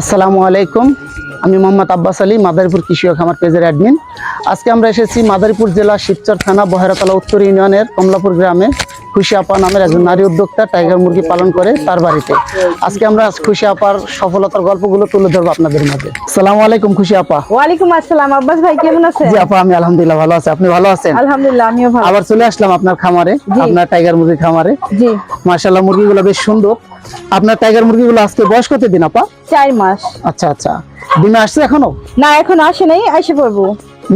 আসসালামু আলাইকুম। আমি মোহাম্মদ আব্বাস আলী, মাদারীপুর কৃষি খামার পেজের অ্যাডমিন আজকে আমরা এসেছি মাদারীপুর জেলা শিবচর থানা বহেরাতলা উত্তর ইউনিয়নের কমলাপুর গ্রামে। খুশি আপা নামের একজন নারী উদ্যোক্তা টাইগার মুরগি পালন করে তার বাড়িতে। আজকে আমরা খুশি আপার সফলতার গল্পগুলো তুলে ধরবো আপনাদের মাঝে। আসসালামু আলাইকুম খুশি আপা। ওয়ালাইকুম আসসালাম। আব্বাস ভাই কেমন আছেন? জি আপা আমি আলহামদুলিল্লাহ ভালো আছি। আপনি ভালো আছেন? আলহামদুলিল্লাহ আমিও ভালো আবার চলে আসলাম আপনার খামারে আপনার টাইগার মুরগি খামারে। জি। মার্শাল্লাহ মুরগিগুলো বেশ সুন্দর। আপনার টাইগার মুরগিগুলো আজকে বয়স কত দিন আপা? চার মাস। আচ্ছা আচ্ছা। ডিমে আসছে এখনও? না এখন আসে নাই এসে পড়ব।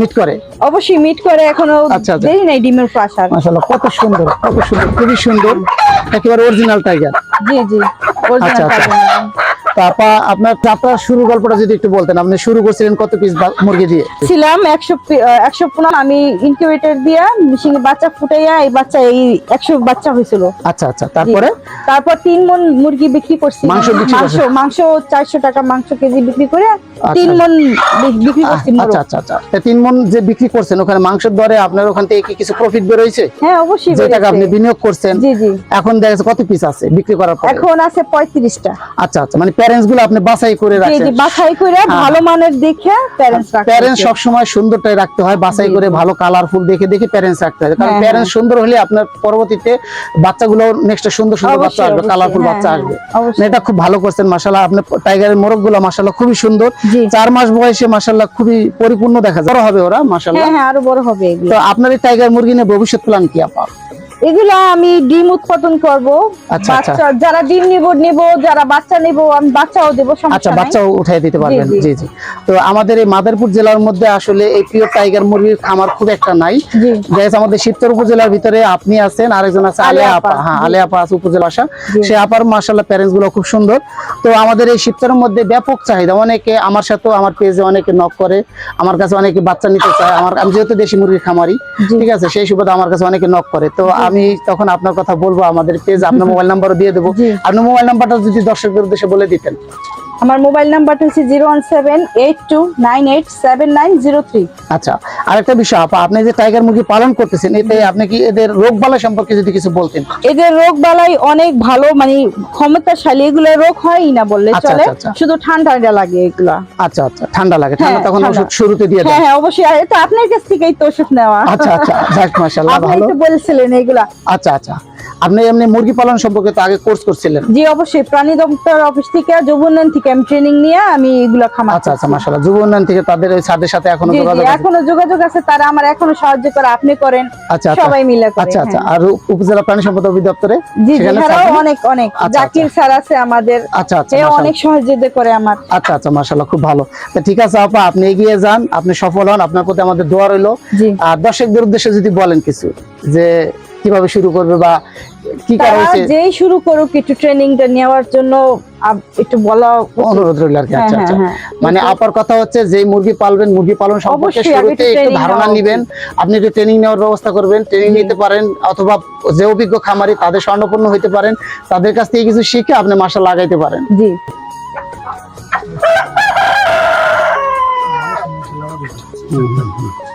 মিট করে? অবশ্যই মিট করে এখনও আচ্ছা, আচ্ছা। দেরি নাই ডিমের উপর মাশাআল্লাহ কত সুন্দর কত সুন্দর খুবই সুন্দর। একেবারে অরিজিনাল টাইগার জি জি অরিজিনাল original আচ্ছা। পাবেন। তা আপা আপনার শুরু গল্পটা যদি একটু বলতেন আপনি শুরু করছিলেন কত পিস মুরগি দিয়ে? ছিলাম একশো একশো পনেরো আমি ইনকিউবেটর দিয়া মেশিন বাচ্চা ফুটাইয়া এই বাচ্চা এই একশো বাচ্চা হয়েছিল। আচ্ছা আচ্ছা তারপরে? তারপর তিন মন মুরগি বিক্রি করছি। মাংস মাংস চারশো টাকা মাংস কেজি বিক্রি করে তিন মন বিক্রি করছি আচ্ছা আচ্ছা আচ্ছা। তিন মন যে বিক্রি করছেন ওখানে মাংসের দরে আপনার ওখান থেকে কি কিছু প্রফিট বের হয়েছে হ্যাঁ অবশ্যই যে টাকা আপনি বিনিয়োগ করছেন জি জি। এখন দেখা যাচ্ছে কত পিস আছে বিক্রি করার পর? এখন আছে পঁয়ত্রিশটা। আচ্ছা আচ্ছা মানে প্যারেন্টসগুলো আপনি বাছাই করে জি জি বাছাই করে ভালো মানের দেখে প্যারেন্টস রাখতে প্যারেন্টস হচ্ছে। সবসময় সুন্দরটাই রাখতে হয় বাছাই করে ভালো কালারফুল দেখে দেখে প্যারেন্টস রাখতে হয়। কারণ হ্যাঁ, প্যারেন্টস সুন্দর হলে আপনার পরবর্তীতে বাচ্চাগুলো নেক্সট সুন্দর সুন্দর বাচ্চা আসবে কালারফুল হ্যাঁ, বাচ্চা হ্যাঁ, আসবে। এটা খুব ভালো করছেন মাশাআল্লাহ। আপনি টাইগারের মোরগগুলো মাশাআল্লাহ খুবই সুন্দর। চার মাস বয়সে মাশাআল্লাহ খুবই পরিপূর্ণ দেখা যায়। বড় হবে ওরা মাশাআল্লাহ। হ্যাঁ হ্যাঁ আরও বড় হবে তো আপনার এই টাইগার মুরগি নিয়ে ভবিষ্যৎ প্ল্যান কি আপা? এগুলো আমি ডিম উৎপাদন করব। আচ্ছা, আচ্ছা। বাচ্চা যারা ডিম নিব নিব যারা বাচ্চা নিব আমি বাচ্চাও দেব আচ্ছা বাচ্চাও উঠাই দিতে পারবেন। জি। জি। তো আমাদের এই মাদারপুর জেলার মধ্যে আসলে এই প্রিয় টাইগার মুরগির খামার খুব একটা নাই। জি। আমাদের শিবচর উপজেলার ভিতরে আপনি আছেন আরেকজন আছে আলে আলে আপা। হ্যাঁ জি। আলে আপা আছে উপজেলা আসা সে আপার মার্শাল্লাহ প্যারেন্টসগুলো খুব সুন্দর। তো আমাদের এই শিবচরের মধ্যে ব্যাপক চাহিদা। অনেকে আমার সাথেও আমার পেজে অনেকে নক করে আমার কাছে অনেকে বাচ্চা নিতে চায়। আমার আমি যেহেতু দেশি মুরগি খামারি ঠিক আছে? সেই সুবাদে আমার কাছে অনেকে নক করে। তো আমি তখন আপনার কথা বলব আমাদের পেজ আপনার মোবাইল নাম্বারও দিয়ে দেবো। আপনার মোবাইল নাম্বারটা যদি দর্শকদের উদ্দেশ্যে বলে দিতেন। আমার মোবাইল নাম্বারটা হচ্ছে zero one seven eight two nine eight seven nine zero three. আচ্ছা আরেকটা বিষয় আপা আপনি যে টাইগার মুরগি পালন করতেছেন এতে আপনি কি এদের রোগ বালা সম্পর্কে যদি কিছু বলতেন? এদের রোগ বালাই অনেক ভালো মানে ক্ষমতাশালী এগুলো রোগ হয়ই না বললে আচ্ছা, চলে। আচ্ছা, আচ্ছা। শুধু ঠান্ডা লাগে এগুলা। আচ্ছা আচ্ছা ঠান্ডা লাগে। ঠান্ডা হ্যাঁ, তখন ওষুধ শুরুতে দিয়ে দেন। হ্যাঁ হ্যাঁ অবশ্যই। এটা আপনার কাছ থেকেই তো ওষুধ নেওয়া। আচ্ছা আচ্ছা যাক মাশাআল্লাহ ভালো। আপনি তো বলছিলেন এগুলা। আচ্ছা আচ্ছা। আপনি এমনি মুরগি পালন সম্পর্কে তো আগে কোর্স করছিলেন। জি অবশ্যই। প্রাণী দপ্তর অফিস থেকে যুব উন্নয়ন থেকে আমি ট্রেনিং নিয়ে আমি এগুলা খামার আচ্ছা আচ্ছা। মাশাআল্লাহ। যুব উন্নয়ন থেকে তাদের ওই ছাদের সাথে এখনও যোগাযোগ আছে? এখনও যোগাযোগ আছে। তারা আমার এখনও সাহায্য করে আপনি করেন। আচ্ছা আচ্ছা। সবাই মিলে করে আচ্ছা আচ্ছা। হ্যাঁ। আর উপজেলা প্রাণী সম্পদ অধিদপ্তরে? জি জি সেখানে অনেক অনেক। আচ্ছা, জাকির স্যার আছে আমাদের। আচ্ছা আচ্ছা। অনেক সহযোগিতা করে আমার। আচ্ছা আচ্ছা মাশাআল্লাহ খুব ভালো। তো ঠিক আছে আপা আপনি এগিয়ে যান আপনি সফল হন আপনার প্রতি আমাদের দোয়া রইল। আর দর্শকদের উদ্দেশ্যে যদি বলেন কিছু যে কীভাবে শুরু করবে বা কি কারণে যেই শুরু করুক একটু ট্রেনিংটা নেওয়ার জন্য একটু বলা অনুরোধ রইল আর কি। হ্যাঁ, আচ্ছা হ্যাঁ, আচ্ছা। হ্যাঁ। মানে আপার কথা হচ্ছে যে মুরগি পালবেন মুরগি পালন সম্পর্কে শুরুতে একটু ধারণা নিবেন। আপনি একটু ট্রেনিং নেওয়ার ব্যবস্থা করবেন ট্রেনিং নিতে পারেন অথবা যে অভিজ্ঞ খামারি তাদের স্বর্ণপূর্ণ হইতে পারেন তাদের কাছ থেকে কিছু শিখে আপনি মাসা লাগাইতে পারেন। জি। হুম, হুম, হুম।